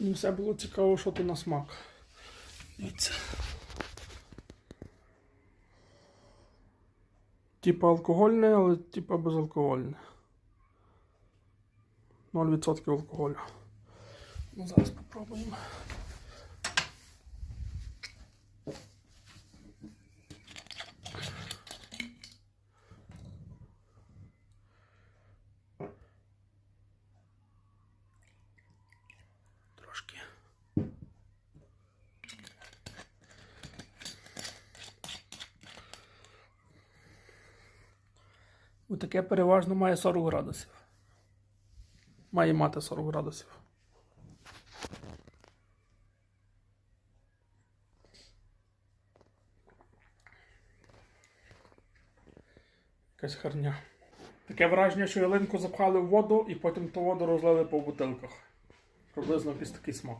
Мені все було цікаво, що то на смак. Дивіться. Типа алкогольне, але типа безалкогольне. 0% алкоголю. Ну, зараз попробуємо. Отаке переважно має 40 градусів. Має мати 40 градусів. Якась харня. Таке враження, що ялинку запхали в воду і потім ту воду розлили по бутилках. Приблизно якийсь такий смак.